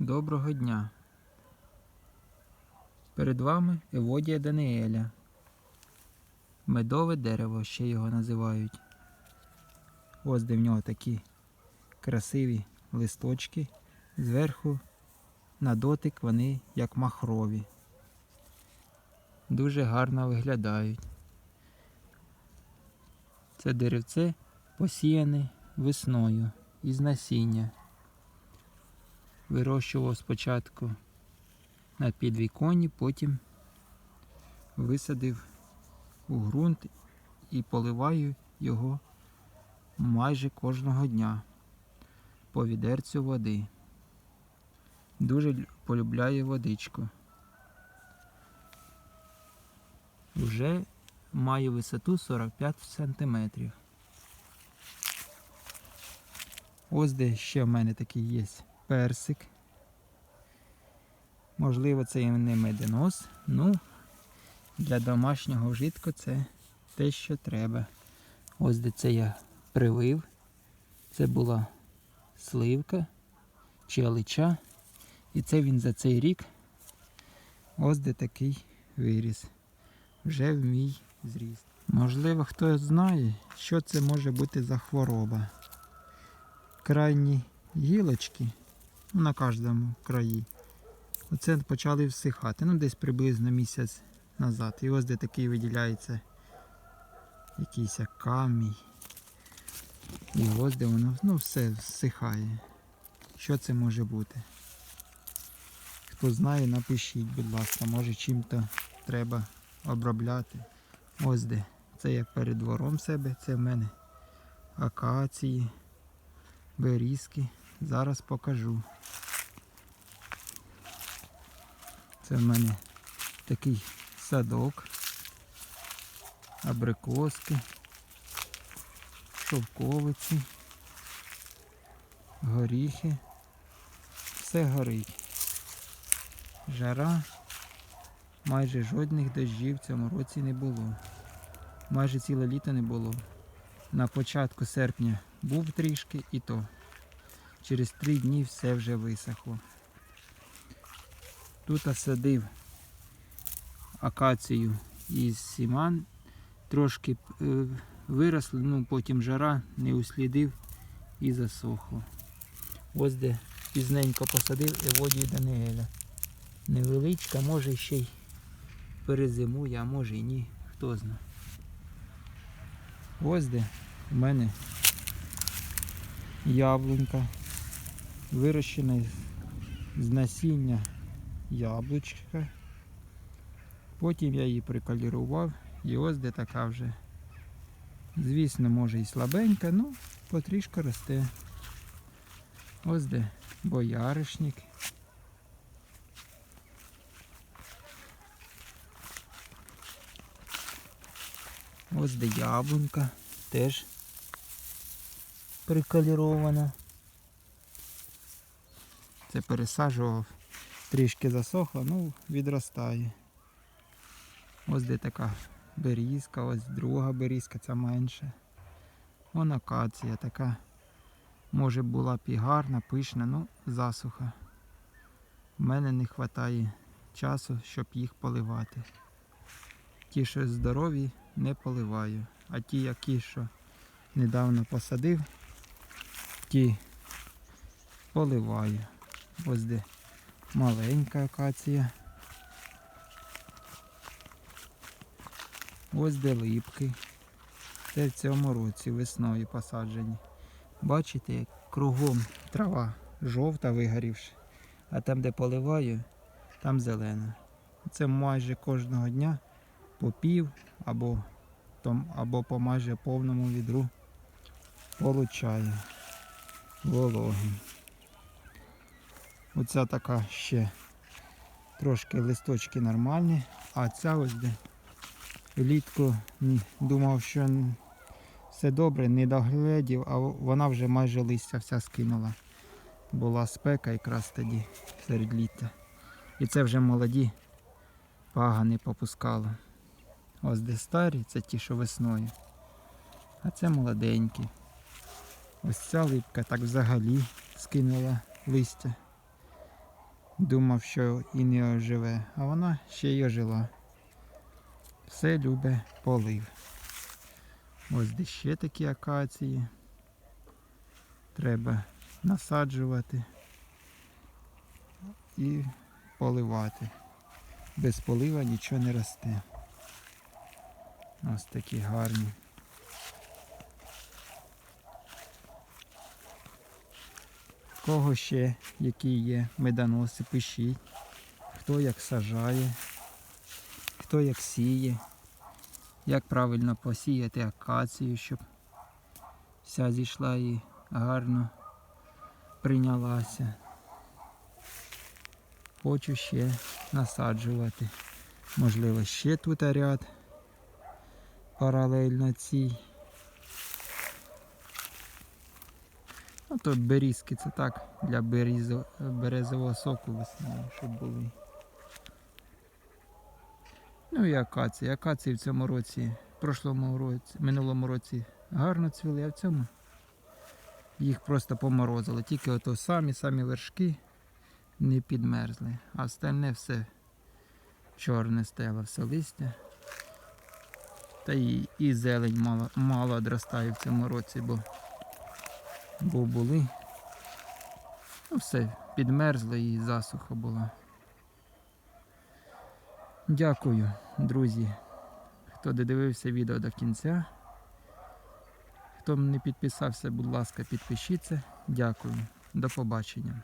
Доброго дня. Перед вами Еводія Даниеля. Медове дерево ще його називають. Ось де в нього такі красиві листочки. Зверху на дотик вони як махрові. Дуже гарно виглядають. Це деревце посіяне весною із насіння вирощував спочатку на підвіконні, потім висадив у ґрунт і поливаю його майже кожного дня по відерцю води. Дуже лю- полюбляю водичку. Вже має висоту 45 сантиметрів. Ось де ще в мене такий є персик. Можливо, це і не медонос. Ну, для домашнього вжитку це те, що треба. Ось де це я привив. Це була сливка чи алича. І це він за цей рік. Ось де такий виріс. Вже в мій зріст. Можливо, хтось знає, що це може бути за хвороба. Крайні гілочки на кожному краї. Оце почали всихати. Ну, десь приблизно місяць назад. І ось де такий виділяється якийсь камінь. І ось де воно ну, все всихає. Що це може бути? Хто знає, напишіть, будь ласка, може чим-то треба обробляти. Ось де. Це я перед двором себе, це в мене акації, берізки. Зараз покажу. Це в мене такий садок, абрикоски, шовковиці, горіхи. Все горить. Жара. Майже жодних дощів в цьому році не було. Майже ціле літо не було. На початку серпня був трішки і то. Через три дні все вже висохло. Тут я садив акацію із сіман. Трошки е, виросли, ну потім жара не услідив і засохло. Ось де пізненько посадив Еводію Даниеля. Невеличка, може ще й перезимує, а може і ні, хто знає. Ось де в мене яблунька вирощена з насіння яблучка. Потім я її приколірував і ось де така вже. Звісно, може і слабенька, ну потрішки росте. Ось де бояришник. Ось де яблунька теж приколірована. Це пересаджував, трішки засохло, ну відростає. Ось де така берізка, ось друга берізка, ця менша. Вон акація така. Може була б і гарна, пишна, ну засуха. У мене не вистачає часу, щоб їх поливати. Ті, що здорові, не поливаю. А ті, які що недавно посадив, ті поливаю. Ось де маленька акація. Ось де липки. Це в цьому році весною посаджені. Бачите, як кругом трава жовта вигорівши, а там, де поливаю, там зелена. Це майже кожного дня по пів або, або по майже повному відру получаю вологи. Оця така ще трошки листочки нормальні, а ця ось де влітку думав, що все добре, не догледів, а вона вже майже листя вся скинула. Була спека якраз тоді серед літа. І це вже молоді пагани попускало. Ось де старі, це ті, що весною. А це молоденькі. Ось ця липка так взагалі скинула листя. Думав, що і не оживе, а вона ще й ожила. Все любе полив. Ось де ще такі акації. Треба насаджувати і поливати. Без полива нічого не росте. Ось такі гарні. В Кого ще які є медоноси, пишіть. Хто як сажає, хто як сіє, як правильно посіяти акацію, щоб вся зійшла і гарно прийнялася. Хочу ще насаджувати. Можливо, ще тут ряд паралельно цій. Ну то берізки це так для берізо, березового соку весною, щоб були. Ну і акації. Акації в цьому році, в прошлому році, минулому році гарно цвіли, а в цьому їх просто поморозили. Тільки ото самі самі вершки не підмерзли, а остальне все чорне стояло, все листя. Та і, і зелень мало, мало одростає в цьому році, бо, бо були. Ну все, підмерзло і засуха була. Дякую, друзі, хто додивився відео до кінця. Хто не підписався, будь ласка, підпишіться. Дякую. До побачення.